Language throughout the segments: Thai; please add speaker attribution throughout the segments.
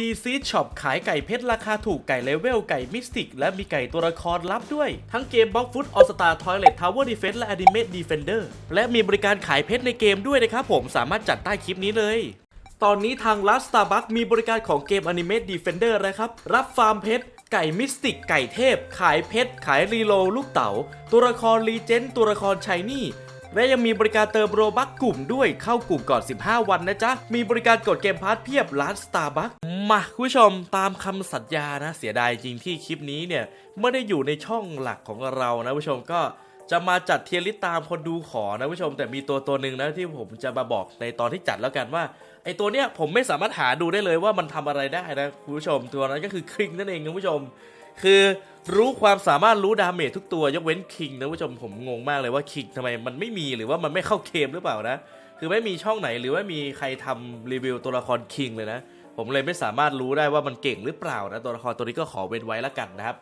Speaker 1: ดีซีช็อปขายไก่เพชรราคาถูกไก่เลเวลไก่มิสติก และมีไก่ตัวละครลับด้วย ทั้งเกมบล็อกฟุตออสตาทอยเลททาวเวอร์ดีเฟนและอ n ิเม e ดีเฟนเดอร์และมีบริการขายเพชรในเกมด้วยนะครับผมสามารถจัดใต้คลิปนี้เลยตอนนี้ทาง Last Starbucks มีบริการของเกม Animate Defender นะครับ รับฟาร์มเพชร ไก่มิสติก ไก่เทพ ขายเพชร ขายรีโลลูกเต๋า ตัวละครรีเจนตัวละครชายนี่ และยังมีบริการเติมโรบักกลุ่มด้วยเข้ากลุ่มก่อน 15 วันนะจ๊ะ มีบริการกดเกมพาร์ทเพียบร้าน Starbucks มาคุณผู้ชมตามคำสัญญานะ เสียดายจริงที่คลิปนี้เนี่ยไม่ได้อยู่ในช่องหลักของเรานะผู้ชมก็จะมาจัดเทียร์ลิสตตามคนดูขอนะผู้ชม แต่มีตัวตัวหนึ่งนะที่ผมจะมาบอกในตอนที่จัดแล้วกันว่าไอตัวเนี้ยผมไม่สามารถหาดูได้เลยว่ามันทำอะไรได้นะคุณผู้ชม ตัวนั้นก็คือคริงนั่นเองคุณผู้ชม คือรู้ความสามารถรู้ดาเมจทุกตัวยกเว้นคิงนะผู้ชมผมงงมากเลยว่าคิงทำไมมันไม่มีหรือว่ามันไม่เข้าเกมหรือเปล่านะ คือไม่มีช่องไหนหรือว่ามีใครทำรีวิวตัวละครคิงเลยนะ ผมเลยไม่สามารถรู้ได้ว่ามันเก่งหรือเปล่านะตัวละครตัวนี้ก็ขอเว้นไว้แล้วกันนะครับ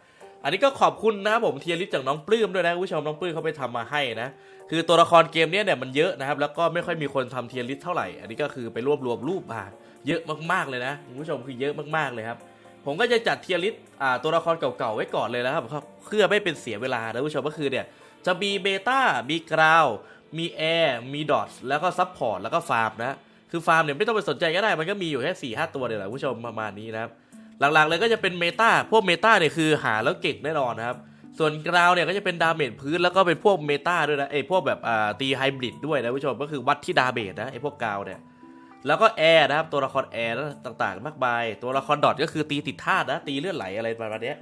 Speaker 1: อันนี้ก็ขอบคุณนะครับผมเทียริสจากน้องปลื้มด้วยนะคุณผู้ชมน้องปลื้มเขาไปทำมาให้นะคือตัวละครเกมเนี้ยเนี่ยมันเยอะนะครับแล้วก็ไม่ค่อยมีคนทำเทียริสเท่าไหร่ อันนี้ก็คือไปรวบรวมรูปมาเยอะมากๆเลยนะคุณผู้ชมคือเยอะมากๆเลยครับ ผมก็จะจัดเทียริสตัวละครเก่าๆไว้ก่อนเลยนะครับเพื่อไม่เป็นเสียเวลานะคุณผู้ชมก็คือเนี่ยจะมีเบต้ามีกราวมีแอร์มีดอทแล้วก็ซับพอร์ตแล้วก็ฟาร์มนะคือฟาร์มเนี่ยไม่ต้องไปสนใจก็ได้มันก็มีอยู่แค่สี่ห้าตัวเดียวแหละคุณผู้ชมประมาณนี้นะครับหลักๆเลยก็จะเป็นเมตาพวกเมตาเนี่ยคือหาแล้วเก่งแน่นอนนะครับ ส่วนกราวเนี่ยก็จะเป็นดาเมจพื้นแล้วก็เป็นพวกเมตาด้วยนะไอ้พวกแบบอ่าตีไฮบริดด้วยนะผู้ชมก็คือวัดที่ดาเมจนะไอ้พวกกราวเนี่ย แล้วก็แอร์นะครับตัวละครแอร์ต่างๆ มากมาย ตัวละครดอทก็คือตีติดธาตุนะตีเลือดไหลอะไรประมาณนี้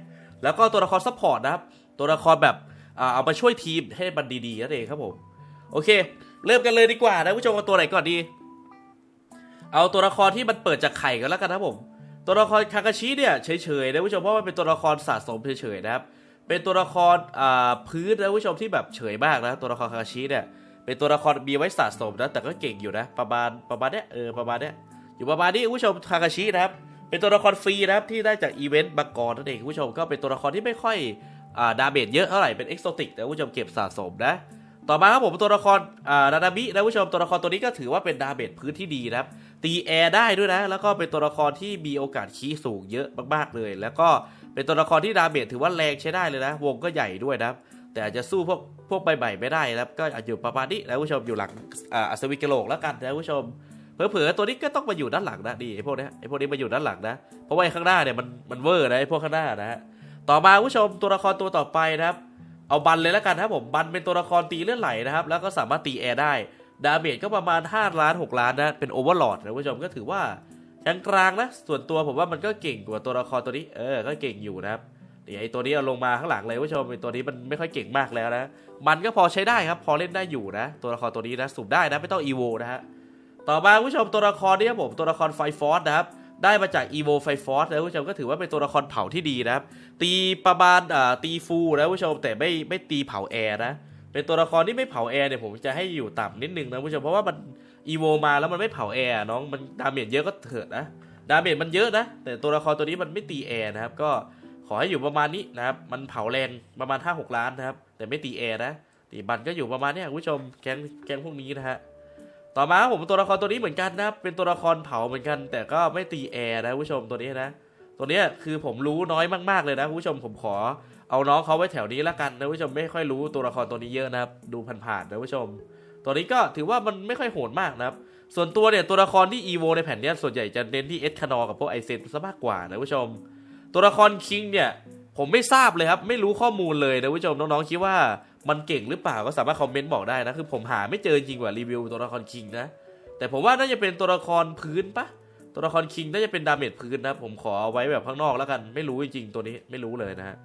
Speaker 1: แล้วก็ตัวละครซัพพอร์ตนะครับ ตัวละครแบบอ่าเอามาช่วยทีมให้มันดีๆนั่นเองครับผมโอเค เริ่มกันเลยดีกว่านะผู้ชมเอาตัวไหนก่อนดี เอาตัวละครที่มันเปิดจากไข่กันแล้วกันนะผม ตัวละครคาคาชิเนี่ยเฉยๆนะผู้ชมเพราะมันเป็นตัวละครสะสมเฉยๆนะครับ เป็นตัวละครพื้นนะผู้ชมที่แบบเฉยมากนะตัวละครคาคาชิเนี่ย เป็นตัวละครมีไว้สะสมนะ แต่ก็เก่งอยู่นะ ประมาณประมาณเนี้ยเออประมาณเนี้ยอยู่ประมาณนี้คุณผู้ชมคาคาชินะครับ เป็นตัวละครฟรีนะครับที่ได้จากอีเวนต์มาก่อนนั่นเองคุณผู้ชมก็เป็นตัวละครที่ไม่ค่อยอ่าดาเมจเยอะเท่าไหร่เป็นเอ็กโซติกแต่คุณผู้ชมเก็บสะสมนะต่อมาครับผมตัวละครอ่านานามินะผู้ชมตัวละครตัวนี้ก็ถือว่าเป็นดาเมจพื้นที่ดีนะครับ ตีแอร์ได้ด้วยนะ แล้วก็เป็นตัวละครที่มีโอกาสคีย์สูงเยอะมากๆเลย แล้วก็เป็นตัวละครที่ดาเมจถือว่าแรงใช้ได้เลยนะ วงก็ใหญ่ด้วยนะครับ แต่อาจจะสู้พวกพวกใบๆไม่ได้นะครับก็อาจจะอยู่ประมาณนี้นะผู้ชมอยู่หลังอัศวินกะโหลกแล้วกันนะผู้ชมเผลอๆตัวนี้ก็ต้องมาอยู่ด้านหลังนะนี่ไอ้พวกเนี้ยไอ้พวกนี้มาอยู่ด้านหลังนะเพราะว่าข้างหน้าเนี่ยมันมันเวอร์นะไอ้พวกข้างหน้านะฮะต่อมาผู้ชมตัวละครตัวต่อไปนะครับ เอาบันเลยแล้วกันนะครับผมบันเป็นตัวละครตีเลือดไหลนะครับ แล้วก็สามารถตีแอร์ได้ดาเมจก็ประมาณ 5 ล้าน 6 ล้านนะเป็นโอเวอร์ลอดนะผู้ชมก็ถือว่ากลางกลางๆนะส่วนตัวผมว่ามันก็เก่งกว่าตัวละครตัวนี้เออก็เก่งอยู่นะครับ ไอตัวนี้เอาลงมาข้างหลังเลยผู้ชมไอตัวนี้มันไม่ค่อยเก่งมากแล้วนะ มันก็พอใช้ได้ครับ พอเล่นได้อยู่นะ ตัวละครตัวนี้นะสุ่มได้นะไม่ต้องอีโวนะฮะ ต่อมาผู้ชมตัวละครนี้ครับผมตัวละครไฟฟอสนะครับได้มาจากอีโวไฟฟอสนะผู้ชมก็ถือว่าเป็นตัวละครเผาที่ดีนะครับ ตีประมาณอ่าตีฟูลนะผู้ชมแต่ไม่ไม่ตีเผาแอร์นะเป็นตัวละครที่ไม่เผาแอร์เนี่ยผมจะให้อยู่ต่ำนิดนึงนะผู้ชมเพราะว่ามันอีโวมาแล้วมันไม่เผาแอร์น้องมันดาเมจเยอะก็เถิดนะดาเมจมันเยอะนะ แต่ตัวละครตัวนี้มันไม่ตีแอร์นะครับก็ ขอให้อยู่ประมาณนี้นะครับ มันเผาแรงประมาณ5 6ล้านนะครับ แต่ไม่ตีแอร์นะตีบันก็อยู่ประมาณนี้คุณผู้ชมแก๊งแก๊งพวกนี้นะฮะต่อมาผมตัวละครตัวนี้เหมือนกันนะเป็นตัวละครเผาเหมือนกัน แต่ก็ไม่ตีแอร์นะคุณผู้ชมตัวนี้นะตัวนี้คือผมรู้น้อยมากๆเลยนะคุณผู้ชมผมขอเอาน้องเขาไว้แถวนี้ละกันนะคุณผู้ชมไม่ค่อยรู้ตัวละครตัวนี้เยอะนะครับดูผ่านๆนะคุณผู้ชม ตัวนี้ก็ถือว่ามันไม่ค่อยโหดมากนะครับส่วนตัวเนี่ยตัวละครที่อีโวในแผ่นนี้ส่วนใหญ่จะเน้นที่เอสคานอกับพวกไอเซนซะมากกว่านะคุณผู้ชม ตัวละครคิงเนี่ยผมไม่ทราบเลยครับ ไม่รู้ข้อมูลเลยนะคุณผู้ชมน้องๆคิดว่ามันเก่งหรือเปล่าก็สามารถคอมเมนต์บอกได้นะ คือผมหาไม่เจอจริงกว่ารีวิวตัวละครคิงนะ แต่ผมว่าน่าจะเป็นตัวละครพื้นปะตัวละครคิงน่าจะเป็นดาเมจพื้นนะ ผมขอเอาไว้แบบข้างนอกแล้วกัน ไม่รู้จริงตัวนี้ไม่รู้เลยนะฮะ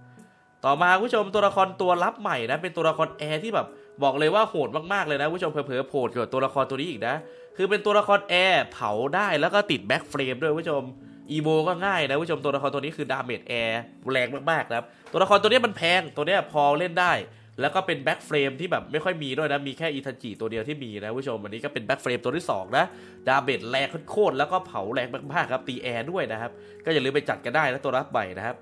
Speaker 1: ต่อมาคุณผู้ชมตัวละครตัวรับใหม่นะ เป็นตัวละครแอร์ที่แบบบอกเลยว่าโหดมากๆเลยนะคุณผู้ชมเผลอๆโผล่เกี่ยวกับตัวละครตัวนี้อีกนะ คือเป็นตัวละครแอร์เผาได้แล้วก็ติดแบ็คเฟรมด้วยคุณผู้ชม อีโวก็ง่ายนะผู้ชมตัวละครตัวนี้คือดาเมจแอร์แรงมากๆนะครับ ตัวละครตัวนี้มันแพงตัวนี้พอเล่นได้ แล้วก็เป็นแบ็กเฟรมที่แบบไม่ค่อยมีด้วยนะ มีแค่อิทันจิตัวเดียวที่มีนะผู้ชมวันนี้ก็เป็นแบ็กเฟรมตัวที่ 2 นะ ดาเมจแรงโคตรแล้วก็เผาแรงมากๆครับตีแอร์ด้วยนะครับ ก็อย่าลืมไปจัดกันได้นะตัวรับใหม่นะครับ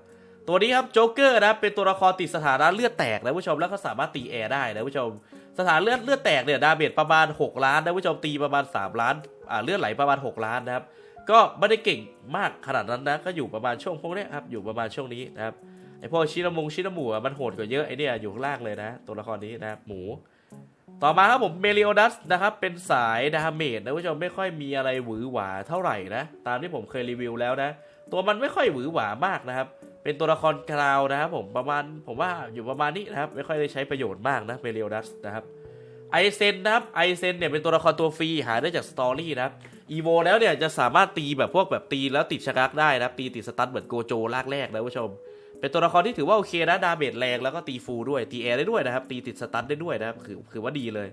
Speaker 1: ตัวนี้ครับโจ๊กเกอร์นะเป็นตัวละครติดสถานะเลือดแตกนะผู้ชมแล้วก็สามารถตีแอร์ได้นะผู้ชม สถานเลือดเลือดแตกเนี่ยดาเมจประมาณ 6 ล้านนะผู้ชมตีประมาณ 3 ล้านอ่าเลือดไหลประมาณ 6 ล้านนะครับ ก็ไม่ได้เก่งมากขนาดนั้นนะ ก็อยู่ประมาณช่วงพวกนี้ครับ อยู่ประมาณช่วงนี้นะครับ ไอพวกชินามงชินามูมันโหดกว่าเยอะไอเนี่ยอยู่ข้างล่างเลยนะ ตัวละครนี้นะหมู ต่อมาครับผมเมลิโอดัสนะครับ เป็นสายดาเมจนะผู้ชมไม่ค่อยมีอะไรหวือหวาเท่าไหร่นะ ตามที่ผมเคยรีวิวแล้วนะ ตัวมันไม่ค่อยหวือหวามากนะครับ เป็นตัวละครกราวนะครับผมประมาณผมว่าอยู่ประมาณนี้นะครับ ไม่ค่อยได้ใช้ประโยชน์มากนะเมลิโอดัสนะครับไอเซนนะครับไอเซนเนี่ยเป็นตัวละครตัวฟรีหาได้จากสตอรี่นะครับ อีโวแล้วเนี่ยจะสามารถตีแบบพวกแบบตีแล้วติดชะกักได้นะตีติดสตันเหมือนโกโจลากแรกนะผู้ชม เป็นตัวละครที่ถือว่าโอเคนะดาเมจแรงแล้วก็ตีฟูลด้วยตีแอร์ได้ด้วยนะครับ ตีติดสตันได้ด้วยนะครับคือคือว่าดีเลย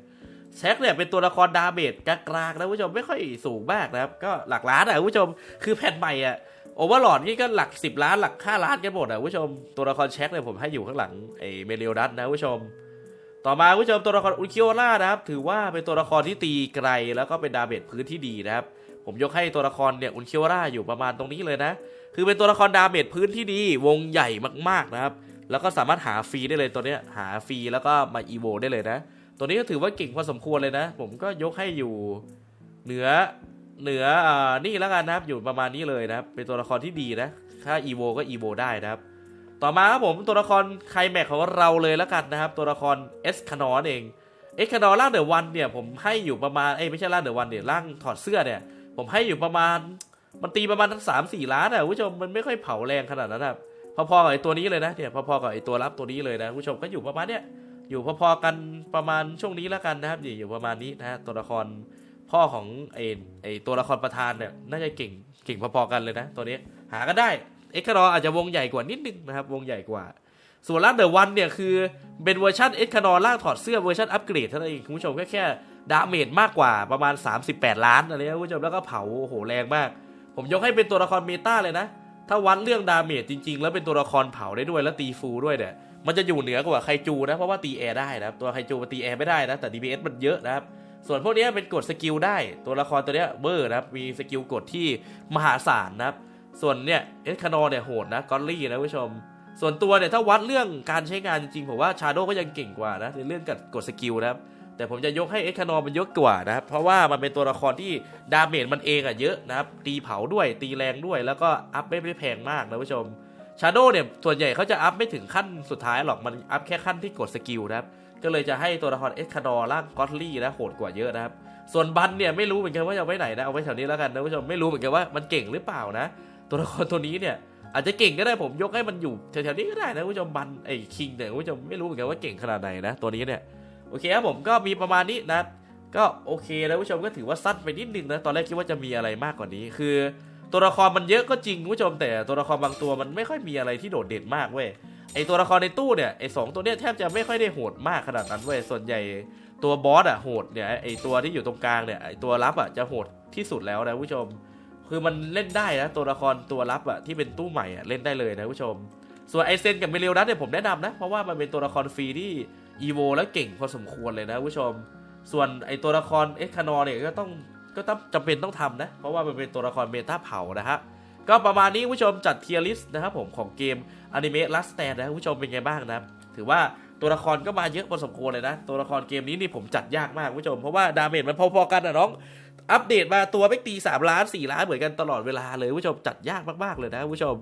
Speaker 1: แช็คเนี่ยเป็นตัวละครดาเมจกลางๆนะผู้ชมไม่ค่อยสูงมากนะครับ ก็หลักล้านอะผู้ชมคือแผ่นใหม่อะโอเวอร์หลอดนี่ก็หลัก 10 ล้านหลัก5ล้านกันหมดอะผู้ชมตัวละครแช็คเนี่ยผมให้อยู่ข้างหลังไอ้เมเลียดัสนะผู้ชม ต่อมาผู้ชมตัวละครอุคิโอล่านะครับ ถือว่าเป็นตัวละครที่ตีไกล แล้วก็เป็นดาเมจพื้นที่ดีนะครับ ผมยกให้ตัวละครเนี่ยอุคิโอล่าอยู่ประมาณตรงนี้เลยนะ คือเป็นตัวละครดาเมจพื้นที่ดี วงใหญ่มากๆนะครับ แล้วก็สามารถหาฟรีได้เลยตัวเนี้ยหาฟรีแล้วก็มาอีโวได้เลยนะ ตัวนี้ก็ถือว่าเก่งพอสมควรเลยนะ ผมก็ยกให้อยู่เหนือเหนืออ่านี่แล้วกันนะครับอยู่ประมาณนี้เลยนะครับเป็นตัวละครที่ดีนะ ถ้าอีโวก็อีโวได้นะครับ ต่อมาครับผมตัวละครไคลแม็กของเราเลยแล้วกันนะครับ ตัวละครเอสคานอนเองเอสคานอนร่างเดอะวันเนี่ยผมให้อยู่ประมาณเอ้ไม่ใช่ร่างเดอะวันเนี่ยร่างถอดเสื้อเนี่ย ผมให้อยู่ประมาณมันตีประมาณทั้งสามสี่ล้านอะผู้ชมมันไม่ค่อยเผาแรงขนาดนั้นครับพอๆกับไอตัวนี้เลยนะเนี่ยพอๆกับไอตัวรับตัวนี้เลยนะผู้ชมก็อยู่ประมาณเนี้ยอยู่พอๆกันประมาณช่วงนี้แล้วกันนะครับอยู่ประมาณนี้นะตัวละครพ่อของไอ้ไอตัวละครประธานเนี่ยน่าจะเก่งเก่งพอๆกันเลยนะ ตัวนี้หาก็ได้ อ็กคารออาจจะวงใหญ่กว่านิดนึงนะครับ วงใหญ่กว่า ส่วนร่างเดอะวันเนี่ยคือเป็นเวอร์ชันเอ็กคารอร่างถอดเสื้อเวอร์ชันอัปเกรดเท่านั้นเองคุณผู้ชมแค่แค่ดาเมจมากกว่าประมาณ 38 ล้านอะไรนะคุณผู้ชมแล้วก็เผาโอ้โหแรงมาก ผมยกให้เป็นตัวละครเมตาเลยนะ ถ้าวัดเรื่องดาเมจจริง ๆ แล้วเป็นตัวละครเผาได้ด้วยแล้วตีฟูลด้วยเนี่ยมันจะอยู่เหนือกว่าไคจูนะเพราะว่าตีแอร์ได้นะครับตัวไคจูมันตีแอร์ไม่ได้นะแต่ DPS มันเยอะนะครับส่วนพวกนี้เป็นกดสกิลได้ตัวละครตัวเนี้ยเบอร์นะครับมีสกิลกดที่มหาศาลนะครับ ส่วนเนี่ยเอสคานอเนี่ยโหดนะกอลลี่นะผู้ชม ส่วนตัวเนี่ยถ้าวัดเรื่องการใช้งานจริงๆผมว่าชาโดก็ยังเก่งกว่านะในเรื่องการกดสกิลนะครับแต่ผมจะยกให้เอ็กคานอมันเยอะกว่านะครับเพราะว่ามันเป็นตัวละครที่ดาเมจมันเองอะเยอะนะครับตีเผาด้วยตีแรงด้วยแล้วก็อัพไม่ได้แพงมากนะผู้ชมชาโดเนี่ยส่วนใหญ่เขาจะอัพไม่ถึงขั้นสุดท้ายหรอกมันอัพแค่ขั้นที่กดสกิลนะครับก็เลยจะให้ตัวละครเอ็กคาดอร์ร่างกอตลี่นะโหดกว่าเยอะนะครับ ส่วนบันเนี่ยไม่รู้เหมือนกันว่าจะเอาไว้ไหนนะเอาไว้แถวนี้แล้วกันนะผู้ชมไม่รู้เหมือนกันว่ามันเก่งหรือเปล่านะ ตัวละครตัวนี้เนี่ย อาจจะเก่งก็ได้ผมยกให้มันอยู่แถวๆนี้ก็ได้นะผู้ชมบันไอ้คิงเนี่ยผู้ชมไม่รู้เหมือนกันว่าเก่งขนาดไหนนะตัวนี้เนี่ยโอเคครับผมก็มีประมาณนี้นะก็โอเคนะผู้ชมก็ถือว่าสั้นไปนิดนึงนะตอนแรกคิดว่าจะมีอะไรมากกว่านี้ คือ ตัวละครมันเยอะก็จริงผู้ชม แต่ตัวละครบางตัวมันไม่ค่อยมีอะไรที่โดดเด่นมากเว้ยไอตัวละครในตู้เนี่ยไอสองตัวเนี้ยแทบจะไม่ค่อยได้โหดมากขนาดนั้นเว้ยส่วนใหญ่ตัวบอสอะโหดเนี่ยไอตัวที่อยู่ตรงกลางเนี่ยไอตัวรับอะจะโหดที่สุดแล้วนะผู้ชม คือมันเล่นได้นะตัวละครตัวรับอะที่เป็นตู้ใหม่อะเล่นได้เลยนะผู้ชม ส่วนไอเซนกับเมเรียลนัทเนี่ยผมแนะนำนะ เพราะว่ามันเป็นตัวละครฟรีที่อีโวแล้วเก่งพอสมควรเลยนะผู้ชม ส่วนไอตัวละครเอ็กคานอเนี่ยก็ต้องก็ต้องจำเป็นต้องทำนะ เพราะว่ามันเป็นตัวละครเมตาเผานะฮะก็ประมาณนี้ผู้ชมจัดเทียร์ลิสต์นะครับผมของเกมอนิเมะลัสแตนนะผู้ชมเป็นไงบ้างนะถือว่าตัวละครก็มาเยอะพอสมควรเลยนะ ตัวละครเกมนี้นี่ผมจัดยากมากผู้ชมเพราะว่าดาเมจมันพอๆกันนะน้อง อัปเดตมาตัวไม่ตี 3 ล้าน 4 ล้านเหมือนกันตลอดเวลาเลยผู้ชมจัดยากมากๆเลยนะผู้ชม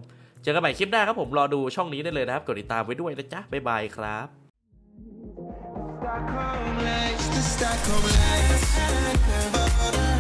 Speaker 1: เจอกันใหม่คลิปหน้าครับผมรอดูช่องนี้ได้เลยนะครับ กดติดตามไว้ด้วยนะจ๊ะ บ๊ายบายครับ
Speaker 2: Stockholm lights, the Stockholm lights.